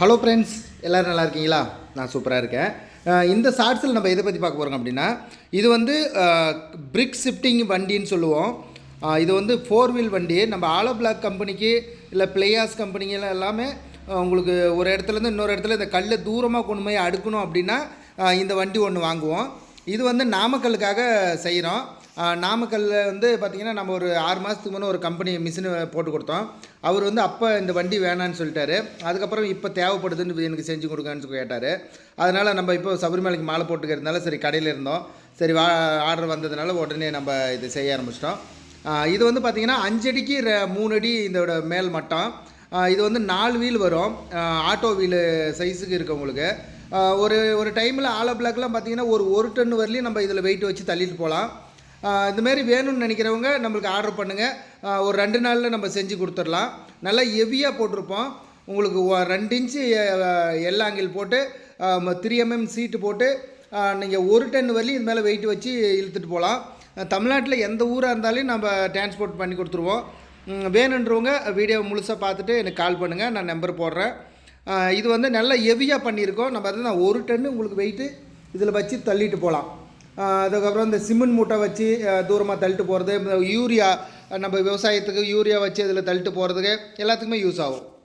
Hello friends எல்லோரும் நல்லா இருக்கீங்களா? நான் சூப்பராக இருக்கேன். இந்த ஷார்ட்ஸில் நம்ம எதை பற்றி பார்க்க போகிறோம் அப்படின்னா இது வந்து பிரிக் ஷிஃப்டிங் வண்டின்னு சொல்லுவோம். இது வந்து ஃபோர் வீல் வண்டி. நம்ம ஆலோ பிளாக் கம்பெனிக்கு இல்லை பிளேயாஸ் கம்பெனிகள் எல்லாமே உங்களுக்கு ஒரு இடத்துலேருந்து இன்னொரு இடத்துல இந்த கல்லை தூரமாக கொண்டு போய் அடுக்கணும் அப்படின்னா இந்த வண்டி ஒன்று வாங்குவோம். இது வந்து நாமக்கலுக்காக செய்கிறோம் நாமக்கல்லில் வந்து பார்த்திங்கன்னா நம்ம ஒரு ஆறு மாதத்துக்கு முன்னே ஒரு கம்பெனி மிஷின் போட்டு கொடுத்தோம். அவர் வந்து அப்போ இந்த வண்டி வேணான்னு சொல்லிட்டாரு. அதுக்கப்புறம் இப்போ தேவைப்படுதுன்னு எனக்கு செஞ்சு கொடுங்கன்னு கேட்டார். அதனால் நம்ம இப்போ சபரிமலைக்கு மாலை போட்டுக்கிறதுனால சரி கடையில் இருந்தோம். சரி வா ஆர்டர் வந்ததுனால உடனே நம்ம இது செய்ய ஆரம்பிச்சிட்டோம். இது வந்து பார்த்திங்கன்னா அஞ்சடிக்கு ர மூணு அடி இதோட மேல் மட்டம். இது வந்து நாலு வீல் வரும். ஆட்டோ வீலு சைஸுக்கு இருக்கவங்களுக்கு ஒரு ஒரு டைமில் ஆலோ பிளாக்லாம் பார்த்தீங்கன்னா ஒரு ஒரு டன் வரலையும் நம்ம இதில் வெயிட் வச்சு தள்ளிட்டு போகலாம். இந்தமாரி வேணும்னு நினைக்கிறவங்க நம்மளுக்கு ஆர்டர் பண்ணுங்கள் ஒரு ரெண்டு நாளில் நம்ம செஞ்சு கொடுத்துடலாம். நல்லா ஹெவியாக போட்டிருப்போம். உங்களுக்கு ஒ- ரெண்டு இன்ச்சு எல்லாங்கில் போட்டு த்ரீ எம்எம் சீட்டு போட்டு நீங்கள் ஒரு டன் வரலையும் இது மேலே வெயிட் வச்சு இழுத்துட்டு போகலாம். தமிழ்நாட்டில் எந்த ஊராக இருந்தாலும் நம்ம டிரான்ஸ்போர்ட் பண்ணி கொடுத்துருவோம். வேணுன்றவங்க வீடியோ முழுசாக பார்த்துட்டு எனக்கு கால் பண்ணுங்கள் நான் நம்பர் போடுறேன். இது வந்து நல்லா ஹெவியாக பண்ணியிருக்கோம். நம்ம அதை நான் ஒரு டன்னு உங்களுக்கு வெயிட்டு இதில் வச்சு தள்ளிட்டு போகலாம். அதுக்கப்புறம் இந்த சிமெண்ட் மூட்டை வச்சு தூரமாக தள்ளிட்டு போகிறது யூரியா நம்ம விவசாயத்துக்கு யூரியா வச்சு இதில் தள்ளிட்டு போகிறதுக்கு எல்லாத்துக்குமே யூஸ் ஆகும்.